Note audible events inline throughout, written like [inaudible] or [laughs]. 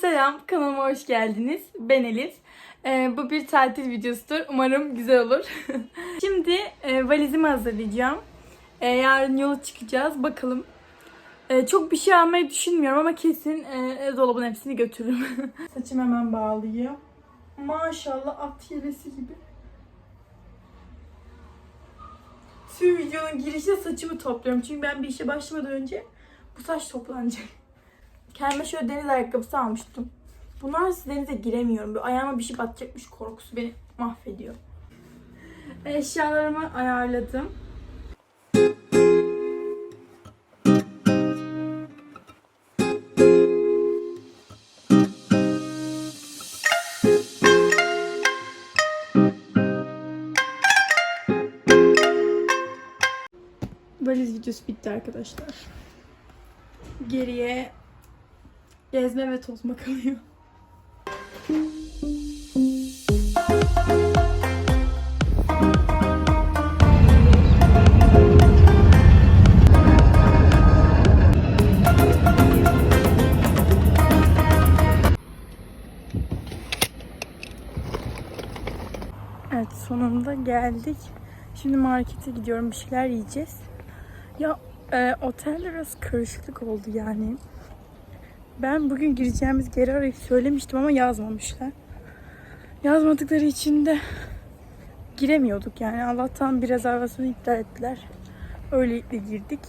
selam, kanalıma hoş geldiniz. Ben Elif. Ee, bu bir tatil videosudur. Umarım güzel olur. [laughs] Şimdi e, valizimi hazırlayacağım. Ee, yarın yola çıkacağız. Bakalım. Ee, çok bir şey almayı düşünmüyorum ama kesin e, dolabın hepsini götürürüm. [laughs] Saçım hemen bağlıyor. Maşallah at yelesi gibi. Tüm videonun girişinde saçımı topluyorum. Çünkü ben bir işe başlamadan önce bu saç toplanacak. Kendime şöyle deniz ayakkabısı almıştım. Bunlar denize giremiyorum. Böyle ayağıma bir şey batacakmış korkusu beni mahvediyor. Eşyalarımı ayarladım. Valiz videosu bitti arkadaşlar. Geriye gezme ve tozma kalıyor. Evet sonunda geldik. Şimdi markete gidiyorum bir şeyler yiyeceğiz. Ya e, otelde biraz karışıklık oldu yani. Ben bugün gireceğimiz geri arayıp söylemiştim ama yazmamışlar. Yazmadıkları için de giremiyorduk yani. Allah'tan bir rezervasyonu iptal ettiler. Öylelikle girdik.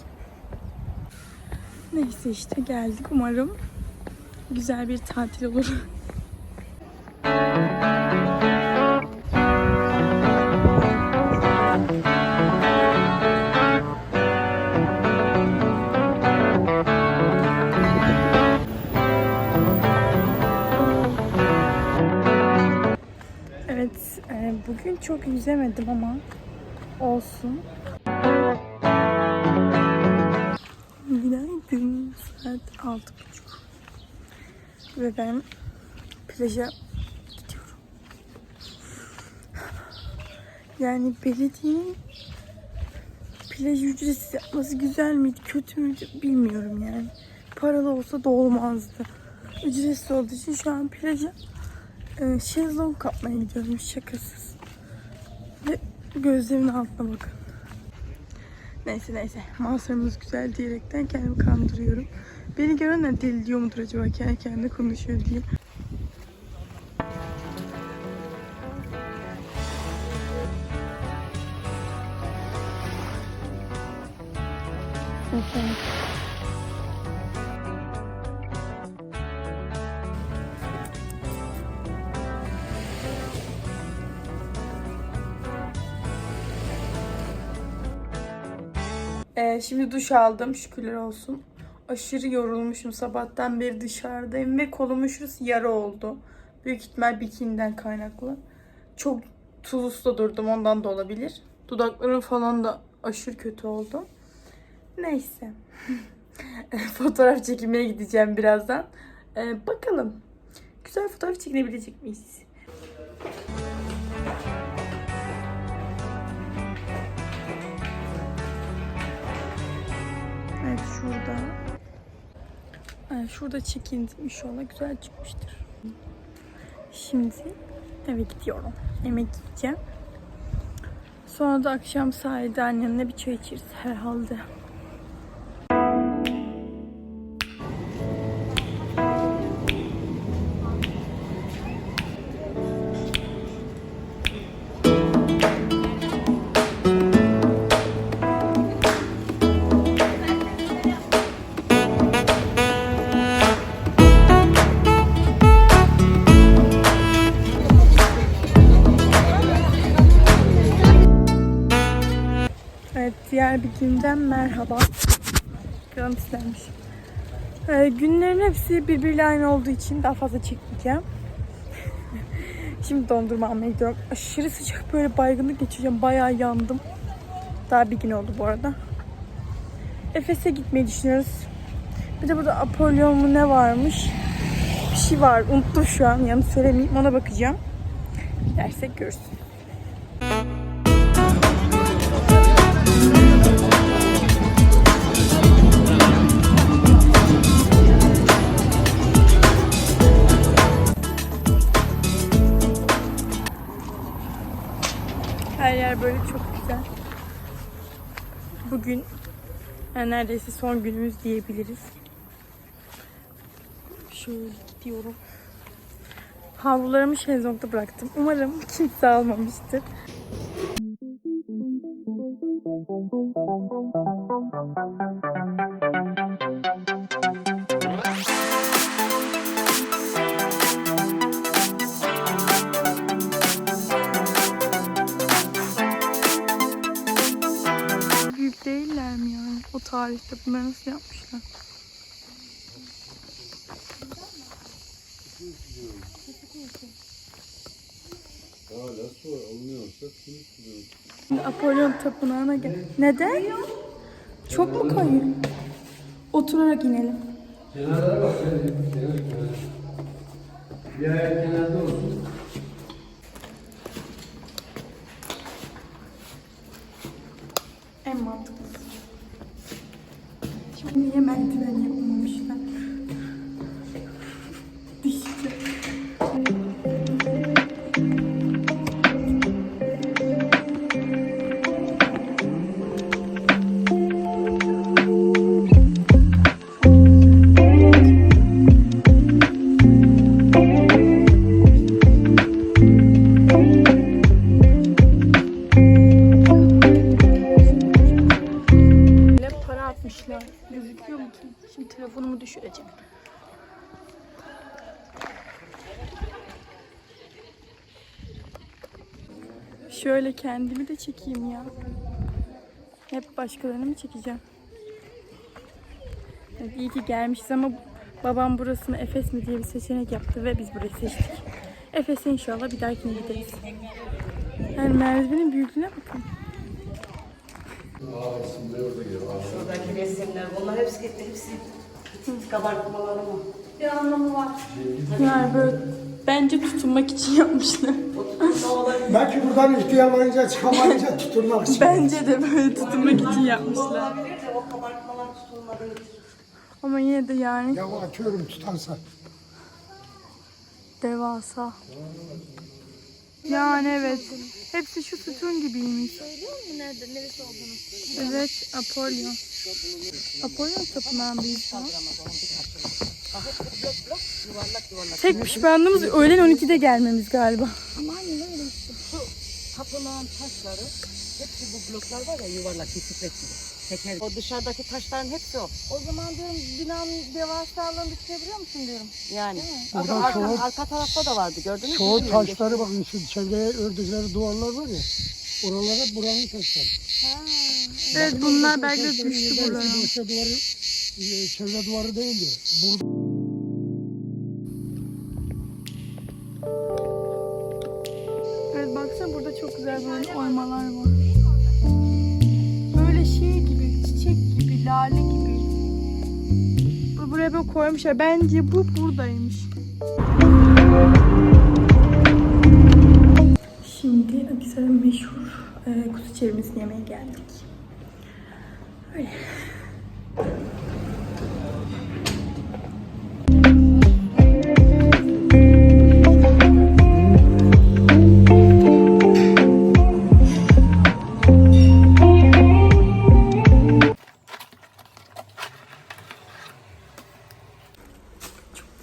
Neyse işte geldik. Umarım güzel bir tatil olur. E, bugün çok yüzemedim ama olsun. Günaydın. Saat altı buçuk. Ve ben plaja gidiyorum. Yani belediyenin plaj ücretsiz yapması güzel miydi, kötü müydü bilmiyorum yani. Paralı olsa da olmazdı. Ücretsiz olduğu için şu an plaja şezlong kapmaya gidiyorum şakasız. Ve gözlerimin altına bakın. Neyse neyse manzaramız güzel diyerekten kendimi kandırıyorum. Beni görenler deli diyor mudur acaba kendi kendine konuşuyor diye. Ee, şimdi duş aldım şükürler olsun. Aşırı yorulmuşum sabahtan beri dışarıdayım ve kolumun şurası yara oldu. Büyük ihtimal bikininden kaynaklı. Çok tuzlu durdum ondan da olabilir. Dudaklarım falan da aşırı kötü oldu. Neyse. [laughs] fotoğraf çekimine gideceğim birazdan. Ee, bakalım. Güzel fotoğraf çekinebilecek miyiz? Şurada. Evet, şurada çekindim. İnşallah güzel çıkmıştır. Şimdi eve gidiyorum. Yemek yiyeceğim. Sonra da akşam sahilde annemle bir çay içeriz herhalde. Diğer bir günden merhaba. Görüntülenmiş. Ee, günlerin hepsi birbiriyle aynı olduğu için daha fazla çekmeyeceğim. [laughs] Şimdi dondurma almaya gidiyorum. Aşırı sıcak böyle baygınlık geçireceğim. Bayağı yandım. Daha bir gün oldu bu arada. Efes'e gitmeyi düşünüyoruz. Bir de burada Apollon mu ne varmış? Bir şey var. Unuttum şu an. Yanlış söylemeyeyim. Ona bakacağım. Dersek görürsün. Bugün yani neredeyse son günümüz diyebiliriz. Şöyle gidiyorum. Havlularımı şezlongda bıraktım. Umarım kimse almamıştır. Büyük tarihte bunları nasıl yapmışlar? Hala su alınıyorsa Apollon tapınağına gel. Neden? Çok mu kayıyor? Oturarak inelim. Kenarlara bak. Bir ayak kenarda olsun. En mantıklısı. Niye merdiven yapmamışlar? Şöyle kendimi de çekeyim ya. Hep başkalarını mı çekeceğim? Evet, iyi ki gelmişiz ama babam burasını Efes mi diye bir seçenek yaptı ve biz burayı seçtik. Efes'e inşallah bir dahakine gideriz. Yani merdivenin büyüklüğüne bakın. Şuradaki resimler, bunlar hepsi gitti, hepsi kabartmaları mı? Bir anlamı var. Yani böyle bence tutunmak için yapmışlar. Belki buradan ihtiyarlayınca çıkamayınca tutunmak için. Bence de böyle tutunmak için yapmışlar. Olabilir de o kabartmalar tutulmadan Ama yine de yani Ya atıyorum tutarsa. devasa. Yani evet. Hepsi şu sütun gibiymiş. Söylüyor musun nerede, neresi olduğunu? Evet, Apollon. Apollon tapınağındayız şu an. Yuvarlak yuvarlak. Tek pişmanlığımız öğlen 12'de gelmemiz galiba. Ama aynen öyle işte. Tapınağın taşları, hepsi bu bloklar var ya yuvarlak, bisiklet gibi. Teker. O dışarıdaki taşların hepsi o. O zaman diyorum binanın devasalığını düşünebiliyor musun diyorum. Yani. Buradan arka, çoğu- arka tarafta da vardı gördünüz mü? Çoğu Bilmiyorum, taşları bakın şu çevreye ördükleri duvarlar var ya. Oralara buranın taşları. Evet bunlar belki de düştü buralara. Döşe duvarı, e, çevre duvarı değildi. Burada Evet baksana burada çok güzel böyle oymalar var. Böyle şey gibi, çiçek gibi, lale gibi. Bu buraya böyle koymuşlar. Bence bu buradaymış. Şimdi Akisar'ın meşhur e, kuzu çevirmesini yemeye geldik. Öyle.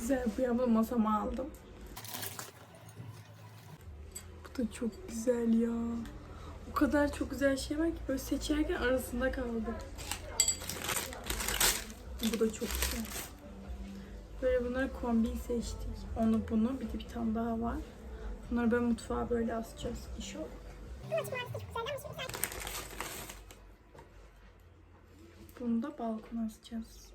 Güzel bu ya. Bunu masama aldım. Bu da çok güzel ya. O kadar çok güzel şey var ki böyle seçerken arasında kaldı. Bu da çok güzel. Böyle bunları kombin seçtik. Onu bunu bir de bir tane daha var. Bunları böyle mutfağa böyle asacağız inşallah. Bunu da balkona asacağız.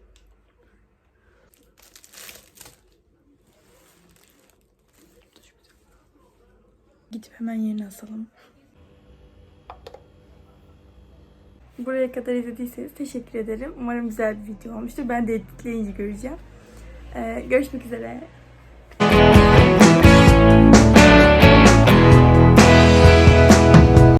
Gidip hemen yerine asalım. Buraya kadar izlediyseniz teşekkür ederim. Umarım güzel bir video olmuştur. Ben de editleyince göreceğim. Ee, görüşmek üzere.